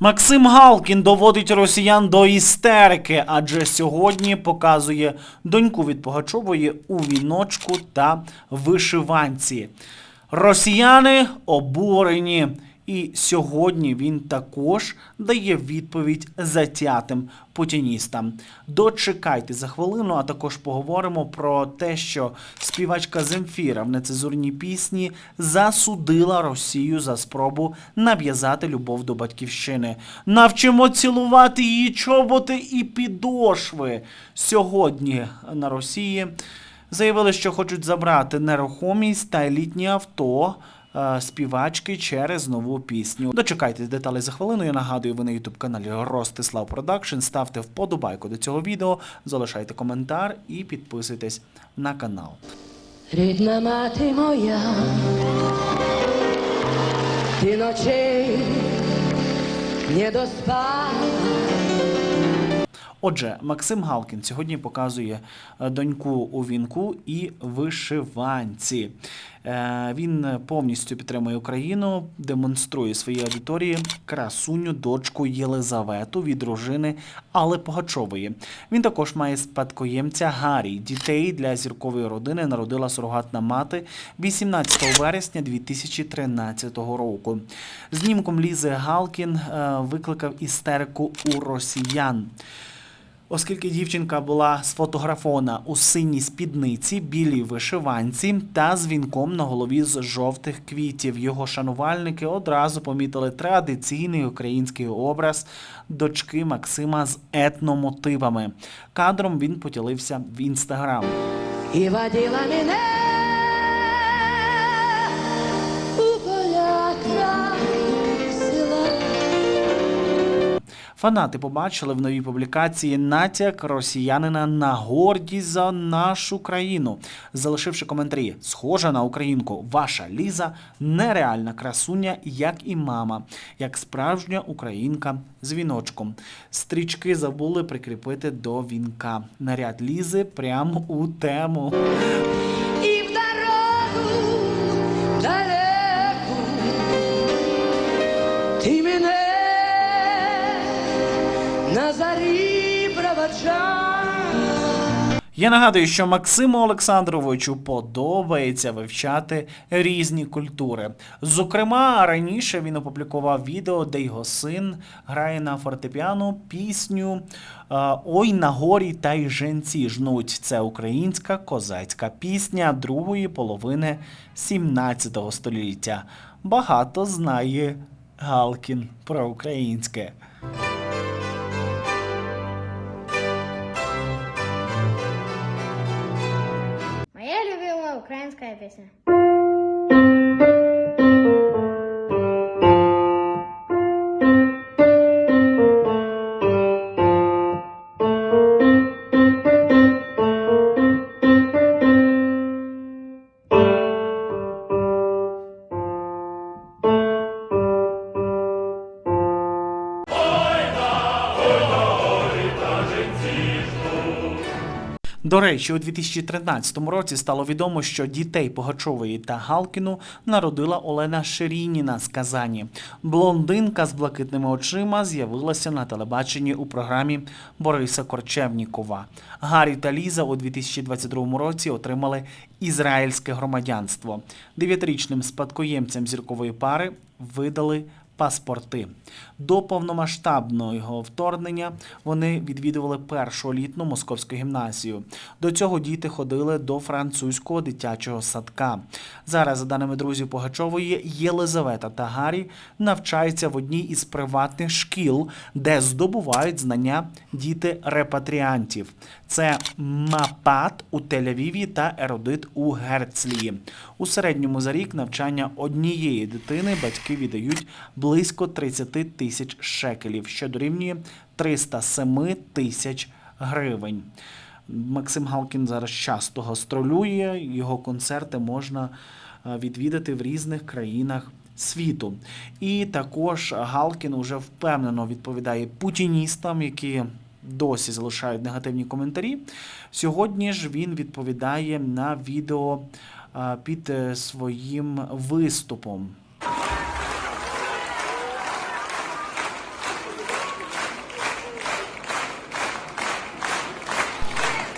Максим Галкін доводить росіян до істерики, адже сьогодні показує доньку від Погачової у віночку та вишиванці. Росіяни обурені. І сьогодні він також дає відповідь затятим путіністам. Дочекайте за хвилину, а також поговоримо про те, що співачка Земфіра в нецезурній пісні засудила Росію за спробу нав'язати любов до батьківщини. Навчимо цілувати її чоботи і підошви. Сьогодні на Росії заявили, що хочуть забрати нерухомість та елітні авто співачки через нову пісню. Дочекайтесь деталі за хвилину. Я нагадую, ви на ютуб каналі Ростислав Продакшн. Ставте вподобайку до цього відео, залишайте коментар і підписуйтесь на канал. Рідна мати моя, ти ночей не доспала. Отже, Максим Галкін сьогодні показує е, доньку у вінку і вишиванці. Е, Він повністю підтримує Україну, демонструє своїй аудиторії красуню дочку Єлизавету від дружини Алли Погачової. Він також має спадкоємця Гаррі. Дітей для зіркової родини народила сурогатна мати 18 вересня 2013 року. Знімком Лізи Галкін е, викликав істерику у росіян. Оскільки дівчинка була сфотографована у синій спідниці, білій вишиванці та з вінком на голові з жовтих квітів, його шанувальники одразу помітили традиційний український образ дочки Максима з етномотивами. Кадром він поділився в інстаграм. І мене Фанати побачили в новій публікації натяк росіянина на гордість за нашу країну, залишивши коментарі: схожа на українку, ваша Ліза нереальна красуня, як і мама, як справжня українка з віночком. Стрічки забули прикріпити до вінка. Наряд Лізи прямо у тему. І в дорогу на зарі проводжав. Я нагадую, що Максиму Олександровичу подобається вивчати різні культури. Зокрема, раніше він опублікував відео, де його син грає на фортепіано пісню е, Ой на горі та й женці жнуть. Це українська козацька пісня другої половини 17 століття. Багато знає Галкін про українське. cabeza. Речі, у 2013 році стало відомо, що дітей Погачової та Галкіну народила Олена Ширініна з Казані. Блондинка з блакитними очима з'явилася на телебаченні у програмі Бориса Корчевнікова. Гаррі та Ліза у 2022 році отримали ізраїльське громадянство. Дев'ятирічним спадкоємцям зіркової пари видали паспорти. До повномасштабного вторгнення вони відвідували першу літну московську гімназію. До цього діти ходили до французького дитячого садка. Зараз, за даними друзів Погачової, Єлизавета та Гаррі навчаються в одній із приватних шкіл, де здобувають знання діти репатріантів. Це Мапат у Тель-Авіві та Еродит у Герцлії. У середньому за рік навчання однієї дитини батьки віддають близько 30 тисяч шекелів, що дорівнює 307 тисяч гривень. Максим Галкін зараз часто гастролює, його концерти можна е, відвідати в різних країнах світу. І також Галкін уже впевнено відповідає путіністам, які досі залишають негативні коментарі. Сьогодні ж він відповідає на відео е, під е, своїм виступом.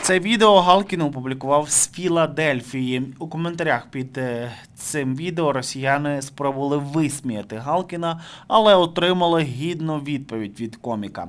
Це відео Галкін опублікував з Філадельфії. У коментарях під е, цим відео росіяни спробували висміяти Галкіна, але отримали гідну відповідь від коміка.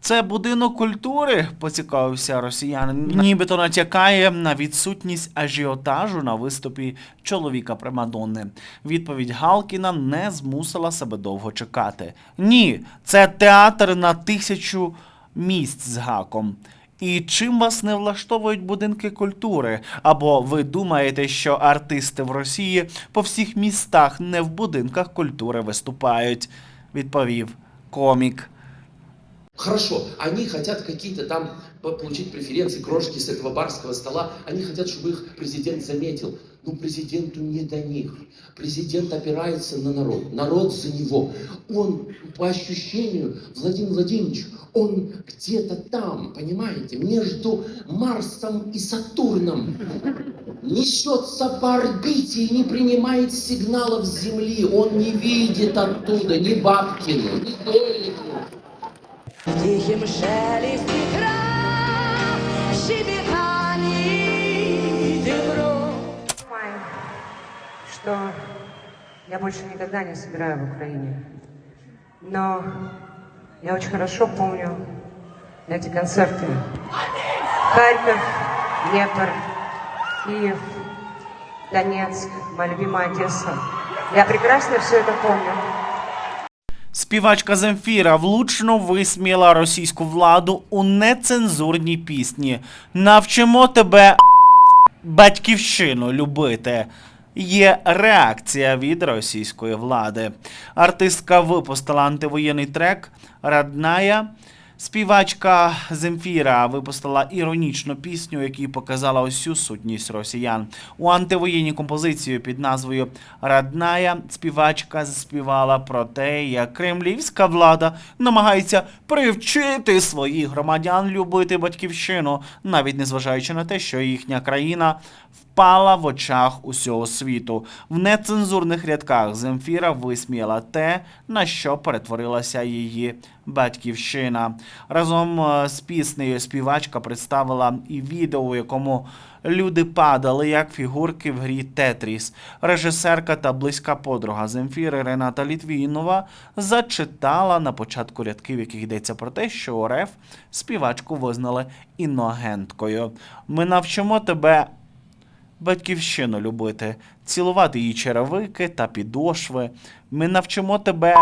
Це будинок культури, поцікавився росіянин. Нібито натякає на відсутність ажіотажу на виступі чоловіка Примадонни. Відповідь Галкіна не змусила себе довго чекати. Ні, це театр на тисячу місць з гаком. І чим вас не влаштовують будинки культури? Або ви думаєте, що артисти в Росії по всіх містах не в будинках культури виступають? Відповів комік. Хорошо, они хотят какие-то там получить преференции, крошки с этого барского стола. Они хотят, чтобы их президент заметил. Ну, президенту не до них. Президент опирается на народ. Народ за него. Он, по ощущению, Владимир Владимирович, он где-то там, понимаете, между Марсом и Сатурном. Несется по орбите и не принимает сигналов с Земли. Он не видит оттуда ни Бабкину, ни Долину. Тихим шелесте Понимаю, что я больше никогда не собираю в Украине. Но я очень хорошо помню эти концерты. Харьков, Днепр, Киев, Донецк, моя любимая Одесса. Я прекрасно все это помню. Співачка Земфіра влучно висміяла російську владу у нецензурній пісні. Навчимо тебе батьківщину любити. Є реакція від російської влади. Артистка випустила антивоєнний трек Радная. Співачка Земфіра випустила іронічну пісню, в якій показала усю сутність росіян. У антивоєнній композиції під назвою Радная співачка заспівала про те, як кремлівська влада намагається привчити своїх громадян любити батьківщину, навіть незважаючи на те, що їхня країна впала в очах усього світу. В нецензурних рядках Земфіра висміяла те, на що перетворилася її батьківщина. Разом е, з піснею співачка представила і відео, у якому люди падали як фігурки в грі Тетріс. Режисерка та близька подруга Земфіри Рената Літвінова зачитала на початку рядків, яких йдеться про те, що РФ співачку визнали іноагенткою. Ми навчимо тебе батьківщину любити, цілувати її черевики та підошви. Ми навчимо тебе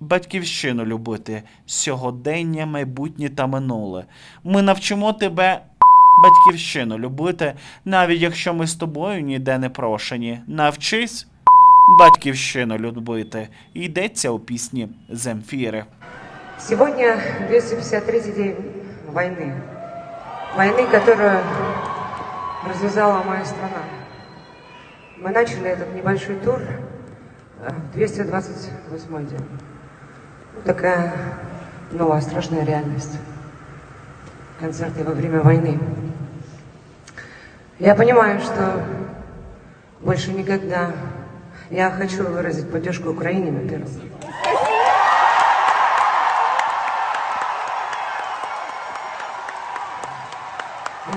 батьківщину любити, сьогодення, майбутнє та минуле. Ми навчимо тебе батьківщину любити, навіть якщо ми з тобою ніде не прошені. Навчись батьківщину любити. Йдеться у пісні Земфіри. Сегодня 253 день войны. Войны, которую развязала моя страна. Мы начали этот небольшой тур э, в 228 день. Вот Такая новая страшная реальность. Концерты во время войны. Я понимаю, что больше никогда я хочу выразить поддержку Украине, во-первых.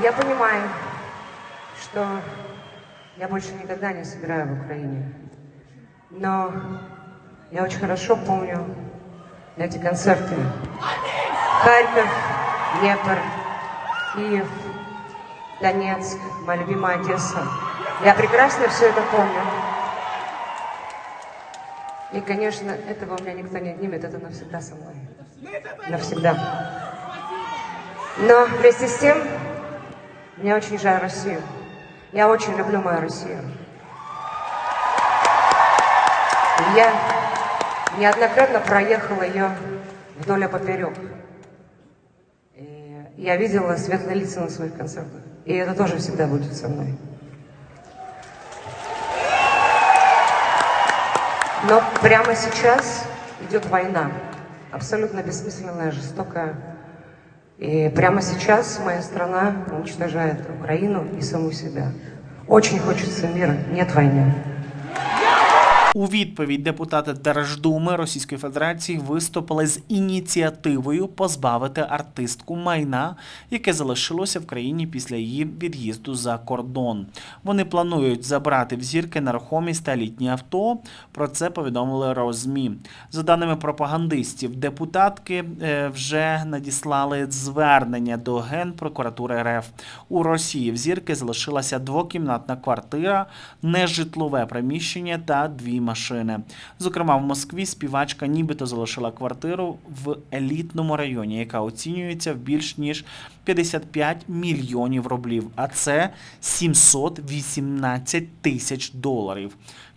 Я понимаю, что я больше никогда не собираю в Украине. Но я очень хорошо помню эти концерты. Харьков, Днепр, Киев, Донецк, моя любимая Одесса. Я прекрасно все это помню. И, конечно, этого у меня никто не отнимет, это навсегда со мной. Навсегда. Но вместе с тем, мне очень жаль Россию. Я очень люблю мою Россию. Я неоднократно проехала ее вдоль и поперек. И я видела светлые лица на своих концертах. И это тоже всегда будет со мной. Но прямо сейчас идет война. Абсолютно бессмысленная, жестокая. И прямо сейчас моя страна уничтожает Украину и саму себя. Очень хочется мира, нет войны. У відповідь депутати Держдуми Російської Федерації виступили з ініціативою позбавити артистку майна, яке залишилося в країні після її від'їзду за кордон. Вони планують забрати в зірки нерухомість та літні авто. Про це повідомили Розмі. За даними пропагандистів, депутатки е, вже надіслали звернення до Генпрокуратури РФ. У Росії в зірки залишилася двокімнатна квартира, нежитлове приміщення та дві машини. Зокрема, в Москві співачка нібито залишила квартиру в елітному районі, яка оцінюється в більш ніж 55 мільйонів рублів, а це 718 тисяч доларів.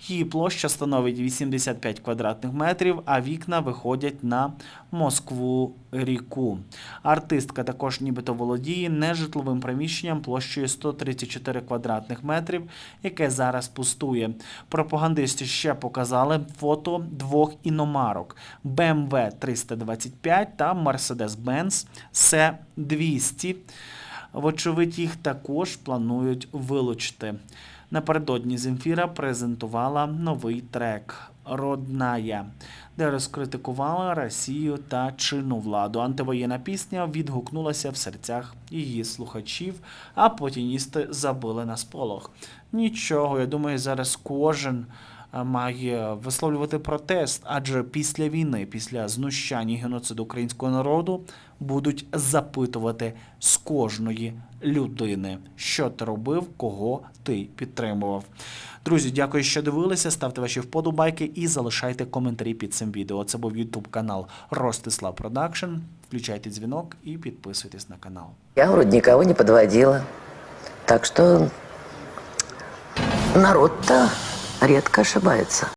Її площа становить 85 квадратних метрів, а вікна виходять на Москву ріку. Артистка також нібито володіє нежитловим приміщенням площею 134 квадратних метрів, яке зараз пустує. Пропагандисти ще показали фото двох іномарок BMW 325 та Mercedes-Benz C200. Вочевидь, їх також планують вилучити. Напередодні Земфіра презентувала новий трек Родная, де розкритикувала Росію та чинну владу. Антивоєнна пісня відгукнулася в серцях її слухачів, а путіністи забили на сполох. Нічого, я думаю, зараз кожен має висловлювати протест, адже після війни, після знущань і геноциду українського народу будуть запитувати з кожної людини, що ти робив, кого ти підтримував. Друзі, дякую, що дивилися. Ставте ваші вподобайки і залишайте коментарі під цим відео. Це був YouTube канал Ростислав Продакшн. Включайте дзвінок і підписуйтесь на канал. Я вроде никого не подводила. Так что народ-то редко ошибается.